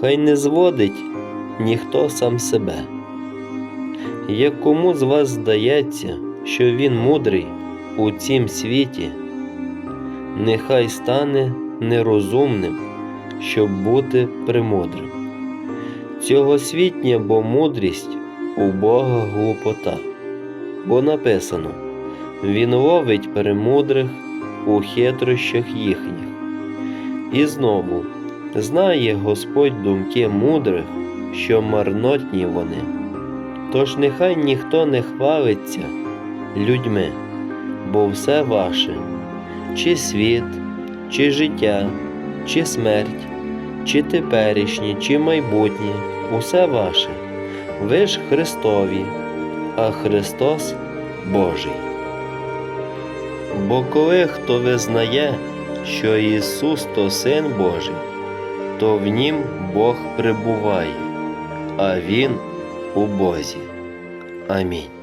хай не зводить ніхто сам себе. Як кому з вас здається, що він мудрий у цім світі, нехай стане нерозумним, щоб бути премудрим. Цьогосвітня бо мудрість у Бога глупота, бо написано Він ловить перемудрих у хитрощах їхніх. І знову знає Господь думки мудрих, що марнотні вони. Тож нехай ніхто не хвалиться людьми, бо все ваше, чи світ, чи життя, чи смерть, чи теперішнє, чи майбутнє, усе ваше. Ви ж Христові, а Христос Божий. Бо коли хто визнає, що Ісус то Син Божий, то в нім Бог пребуває, а Він у Бозі. Амінь.